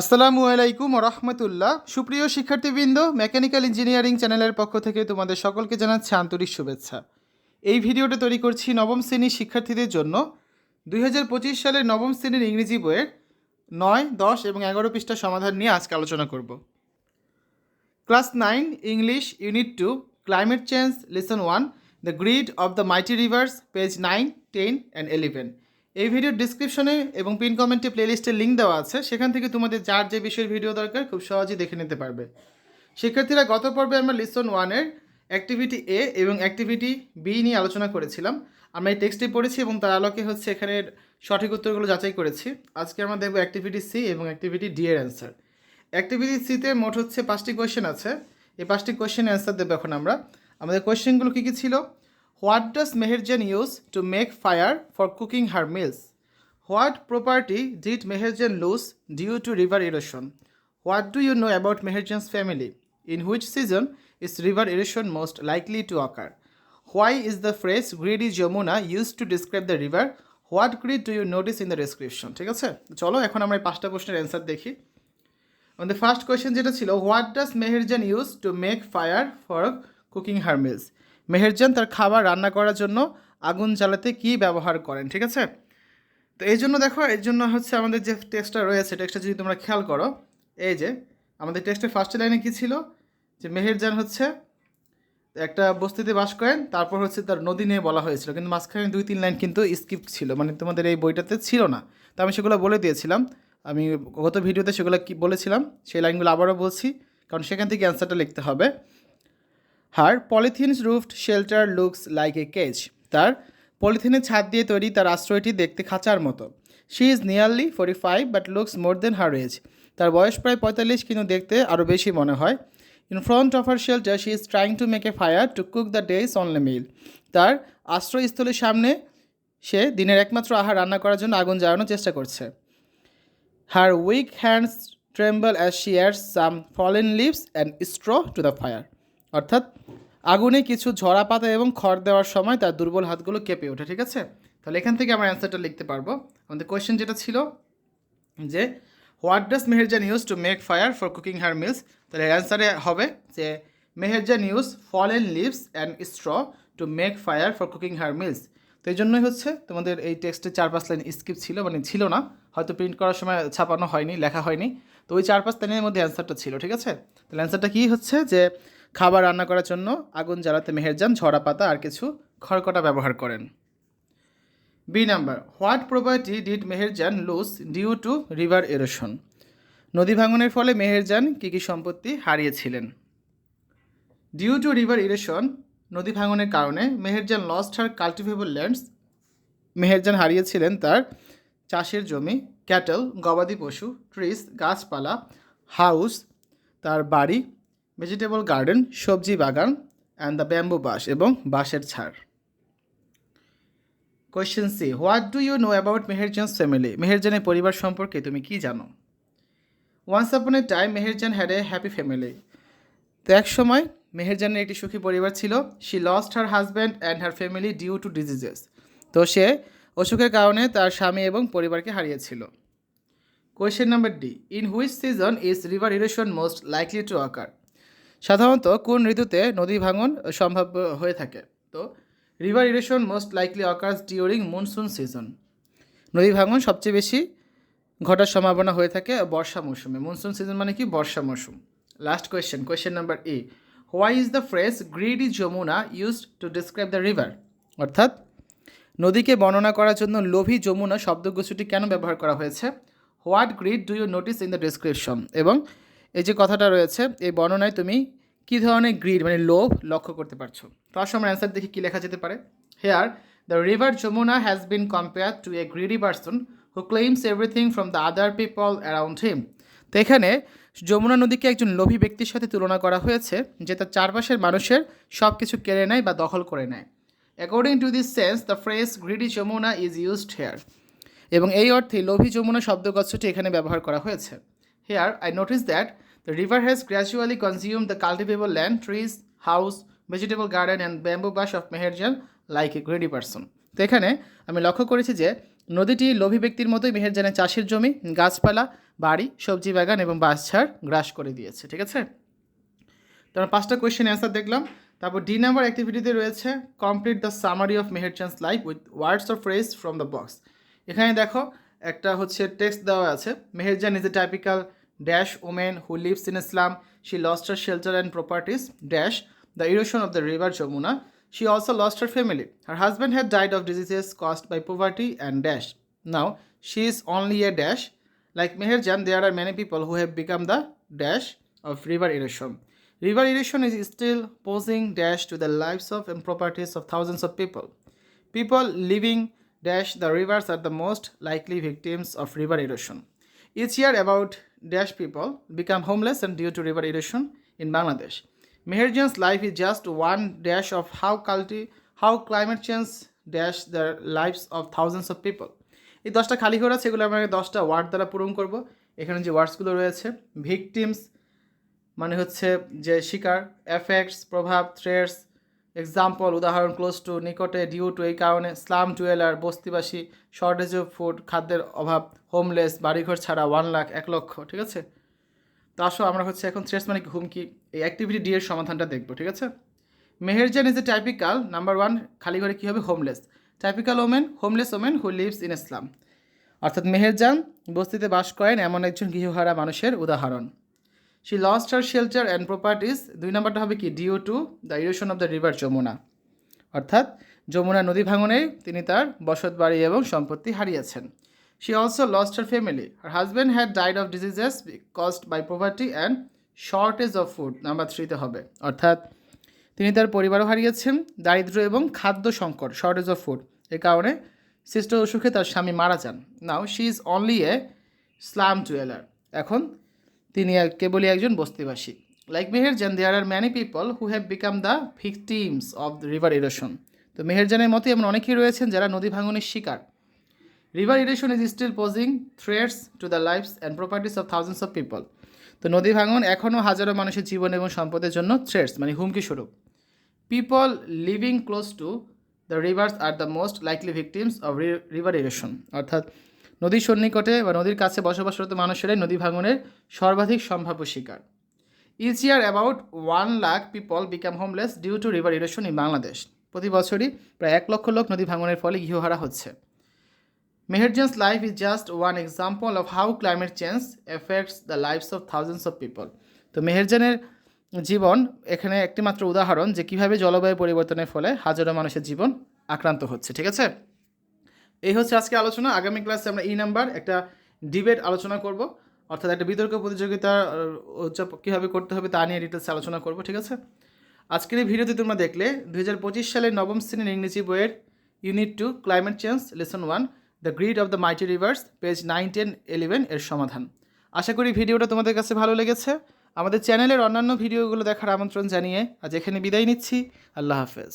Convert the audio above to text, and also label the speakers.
Speaker 1: আসসালামু আলাইকুম রহমতুল্লাহ। সুপ্রিয় শিক্ষার্থীবৃন্দ, মেকানিক্যাল ইঞ্জিনিয়ারিং চ্যানেলের পক্ষ থেকে তোমাদের সকলকে জানাচ্ছি আন্তরিক শুভেচ্ছা। এই ভিডিওটা তৈরি করছি নবম শ্রেণির শিক্ষার্থীদের জন্য। দুই হাজার পঁচিশ সালের নবম শ্রেণির ইংরেজি বইয়ের নয়, দশ এবং এগারো পৃষ্ঠা সমাধান নিয়ে আজকে আলোচনা করব। Class nine, English, unit two, climate change, lesson one, the grid of the mighty rivers, page nine, ten and eleven. এই ভিডিওর ডিসক্রিপশনে এবং পিন কমেন্টে প্লেলিস্টের লিঙ্ক দেওয়া আছে। সেখান থেকে তোমাদের যার যে বিষয়ের ভিডিও দরকার, খুব সহজেই দেখে নিতে পারবে। শিক্ষার্থীরা, গত পর্বে আমরা লিসন ওয়ানের অ্যাক্টিভিটি এ এবং অ্যাক্টিভিটি বি নিয়ে আলোচনা করেছিলাম। আমরা এই টেক্সটটি পড়েছি এবং তার আলোকে হচ্ছে এখানের সঠিক উত্তরগুলো যাচাই করেছি। আজকে আমরা দেখব অ্যাক্টিভিটি সি এবং অ্যাক্টিভিটি ডি এর অ্যান্সার অ্যাক্টিভিটি সিতে মোট হচ্ছে পাঁচটি কোয়েশ্চেন আছে। এই পাঁচটি কোয়েশ্চেন অ্যান্সার দেবো এখন আমরা। আমাদের কোয়েশ্চেনগুলো কী কী ছিল? What does Meherjan use to make fire for cooking her meals? What property did Meherjan lose due to river erosion? What do you know about Meherjan's family? In which season is river erosion most likely to occur? Why is the phrase greedy Jamuna use to describe the river? What greed do you notice in the description? ঠিক আছে? চলো, এখন আমরা এই পাঁচটা প্রশ্নের answer দেখি। আমাদের ফার্স্ট কোয়েশ্চেন যেটা ছিল, what does Meherjan use to make fire for cooking her meals? Meherjan তার খাবার রান্না করার জন্য আগুন জ্বালাতে কী ব্যবহার করেন, ঠিক আছে? তো এই জন্য দেখো এর জন্য হচ্ছে আমাদের যে টেক্সটটা রয়েছে, টেক্সটটা যদি তোমরা খেয়াল করো, এই যে আমাদের টেক্সটের ফার্স্ট লাইনে কী ছিল? যে মেহেরজান হচ্ছে একটা বস্তিতে বাস করেন, তারপর হচ্ছে তার নদী নিয়ে বলা হয়েছিল। কিন্তু মাঝখানে দুই, তিন লাইন কিন্তু স্কিপ ছিল মানে তোমাদের এই বইটাতে ছিল না। তো আমি সেগুলো বলে দিয়েছিলাম। আমি গত ভিডিওতে সেগুলো কি বলেছিলাম, সেই লাইনগুলো আবারও বলছি, কারণ সেখান থেকে অ্যান্সারটা লিখতে হবে। Her polythenes roofed shelter looks like a cage তার পলিথিনের ছাদ দিয়ে তৈরি তার আশ্রয়টি দেখতে খাঁচার মতো। She is nearly forty five, but looks more than her age. তার বয়স প্রায় পঁয়তাল্লিশ, কিন্তু দেখতে আরও বেশি মনে হয়। In front of her shelter, she is trying to make a fire to cook the day's only meal. তার আশ্রয়স্থলের সামনে সে দিনের একমাত্র আহার রান্না করার জন্য আগুন জ্বালানোর চেষ্টা করছে। Her weak hands tremble as she adds some fallen leaves and straw to the fire. অর্থাৎ আগুনে কিছু ঝরা পাতা এবং খড় দেওয়ার সময় তার দুর্বল হাতগুলো কেঁপে ওঠে, ঠিক আছে? তাহলে এখান থেকে আমরা অ্যান্সারটা লিখতে পারব। আমাদের কোয়েশ্চেন যেটা ছিল যে what does Meherjan use to make fire for cooking her meals তাহলে অ্যান্সারে হবে যে Meherjan use fallen leaves and straw to make fire for cooking her meals তো এই জন্যই হচ্ছে তোমাদের এই টেক্সটে চার পাঁচ লাইন স্কিপ ছিল মানে ছিল না। হয়তো প্রিন্ট করার সময় ছাপানো হয়নি, লেখা হয়নি। তো ওই চার পাঁচ লাইনের মধ্যে অ্যান্সারটা ছিল, ঠিক আছে? তাহলে অ্যান্সারটা কী হচ্ছে যে খাবার রান্না করার জন্য আগুন জ্বালাতে মেহেরজান, ঝরা পাতা আর কিছু খড়কটা ব্যবহার করেন। B number what property did Meherjan lose due to river erosion নদী ভাঙনের ফলে মেহেরজান কী কী সম্পত্তি হারিয়েছিলেন? ডিউ টু রিভার ইরেশন নদী ভাঙনের কারণে Meherjan lost her cultivable lands Meherjan হারিয়েছিলেন তার চাষের জমি ক্যাটল গবাদি পশু ট্রিস গাছপালা হাউস তার বাড়ি ভেজিটেবল গার্ডেন সবজি বাগান অ্যান্ড দ্য ব্যাম্বু বাস এবং বাঁশের ছাড়। Question C what do you know about Meherjan's family মেহেরজানের পরিবার সম্পর্কে তুমি কি জানো? Once upon a time Meherjan had a happy family তো এক সময় মেহেরজানের একটি সুখী পরিবার ছিল। She lost her husband and her family due to diseases তো সে অসুখের কারণে তার স্বামী এবং পরিবারকে হারিয়েছিল। Question number D in which season is river erosion most likely to occur সাধারণত কোন ঋতুতে নদী ভাঙন সম্ভাব্য হয়ে থাকে? তো river erosion most likely occurs during monsoon season নদী ভাঙন সবচেয়ে বেশি ঘটার সম্ভাবনা হয়ে থাকে বর্ষা মৌসুমে। মনসুন সিজন মানে কি? বর্ষা মৌসুম। Last question question number A why is the phrase greedy Jamuna used to describe the river অর্থাৎ, নদীকে বর্ণনা করার জন্য লোভী যমুনা শব্দগোষ্ঠীটি কেন ব্যবহার করা হয়েছে? What greed do you notice in the description এবং এই যে কথাটা রয়েছে, এই বর্ণনায় তুমি কী ধরনের গ্রিড মানে লোভ লক্ষ্য করতে পারছ? তো আসলে আমরা অ্যান্সার দেখি কী লেখা যেতে পারে। Here the river Jamuna has been compare to a greedy person who claims everything from the other people around him তো এখানে যমুনা নদীকে একজন লোভী ব্যক্তির সাথে তুলনা করা হয়েছে, যে তার চারপাশের মানুষের সব কিছু কেড়ে নেয় বা দখল করে নেয়। According to this sense the phrase greedy Jamuna is used here এবং এই অর্থে লোভী যমুনা শব্দগচ্ছটি এখানে ব্যবহার করা হয়েছে। Here I notice that the river has gradually consume the cultivable land trees house vegetable garden and bamboo bush of Meherjan like a greedy person তো এখানে আমি লক্ষ্য করেছি যে নদীটি লোভী ব্যক্তির মতোই মেহেরজানের চাষের জমি, গাছপালা, বাড়ি, সবজি বাগান এবং বাঁশঝাড় গ্রাস করে দিয়েছে, ঠিক আছে? তো আমরা পাঁচটা কোয়েশ্চেন অ্যান্সার দেখলাম। তারপর ডি নাম্বার অ্যাক্টিভিটিতে রয়েছে complete the summary of Meherjan's life with words of phrase from the box এখানে দেখো, একটা হচ্ছে টেক্সট দেওয়া আছে। Meherjan is a typical dash woman who lives in Islam. She lost her shelter and properties dash the erosion of the river Jamuna. She also lost her family. Her husband had died of diseases caused by poverty and dash. Now she is only a dash. Like Meherjan, there are many people who have become the dash of river erosion. River erosion is still posing dash to the lives of and properties of thousands of people. People living dash the rivers are the most likely victims of river erosion. Each year about dash people become homeless and due to river erosion in Bangladesh Meherjan's life is just one dash of how কাল্টি how climate change dash the lives of thousands of people এই দশটা খালি ঘোরা সেগুলো আমরা দশটা word দ্বারা পূরণ করব। এখানে যে ওয়ার্ডসগুলো রয়েছে ভিকটিমস মানে হচ্ছে যে শিকার এফেক্টস প্রভাব থ্রেটস এক্সাম্পল উদাহরণ ক্লোজ টু নিকটে ডিউ টু এই কারণে স্লাম টুয়েলার বস্তিবাসী শর্টেজ অফ ফুড খাদ্যের অভাব হোমলেস বাড়িঘর ছাড়া ওয়ান লাখ এক লক্ষ, ঠিক আছে? তো আসো, আমরা হচ্ছে এখন থ্রেটস মানে হুমকি, এই অ্যাক্টিভিটি ডি এর সমাধানটা দেখব, ঠিক আছে? Meherjan is a typical number one খালি ঘরে কী হবে? Homeless typical women homeless women who lives in slum অর্থাৎ মেহেরজান বস্তিতে বাস করেন এমন একজন গৃহহারা মানুষের উদাহরণ। She lost her shelter and properties দুই নম্বরটা হবে কি? Due to the erosion of the river Jamuna. অর্থাৎ যমুনা নদী ভাঙনে তিনি তার বসত বাড়ি এবং সম্পত্তি হারিয়েছেন। She also lost her family her husband had died of diseases caused by property and shortage of food number থ্রিতে হবে। অর্থাৎ তিনি তার পরিবারও হারিয়েছেন। দারিদ্র এবং খাদ্য সংকট শর্টেজ অফ ফুড এ কারণে সৃষ্ট অসুখে তার স্বামী মারা যান। Now she is only a slum dweller এখন তিনি কেবলই একজন বস্তিবাসী। Like Meherjan there are many people who have become the victims of river erosion তো মেহেরজানের মতো এমন অনেকেই রয়েছেন যারা নদী ভাঙনের শিকার। River erosion is still posing threats to the lives and properties of thousands of people তো নদী ভাঙন এখনও হাজারো মানুষের জীবন এবং সম্পদের জন্য থ্রেটস মানে হুমকি স্বরূপ। People living close to the rivers are the most likely victims of river erosion অর্থাৎ নদীর সন্নিকটে বা নদীর কাছে বসবাসরত মানুষেরাই নদী ভাঙনের সর্বাধিক সম্ভাব্য শিকার। Each year about one lakh people become homeless due to river erosion in Bangladesh প্রতি বছরই প্রায় এক লক্ষ লোক নদী ভাঙনের ফলে গৃহহারা হচ্ছে। Meherjan's life is just one example of how climate change affects the lives of thousands of people তো মেহেরজানের জীবন এখানে একটি মাত্র উদাহরণ যে কীভাবে জলবায়ু পরিবর্তনের ফলে হাজারো মানুষের জীবন আক্রান্ত হচ্ছে, ঠিক আছে? এই হচ্ছে আজকে আলোচনা। আগামী ক্লাসে আমরা এই নাম্বার, একটা ডিবেট আলোচনা করব। অর্থাৎ একটা বিতর্ক প্রতিযোগিতা কীভাবে করতে হবে তা নিয়ে ডিটেলস আলোচনা করব, ঠিক আছে? আজকের এই ভিডিওতে তোমরা দেখলে দু হাজার পঁচিশ সালের নবম শ্রেণির ইংরেজি বইয়ের unit two climate change lesson one the greed of the mighty rivers page nine ten eleven এর সমাধান। আশা করি ভিডিওটা তোমাদের কাছে ভালো লেগেছে। আমাদের চ্যানেলের অন্যান্য ভিডিওগুলো দেখার আমন্ত্রণ জানিয়ে আজ এখানে বিদায় নিচ্ছি। আল্লাহ হাফেজ।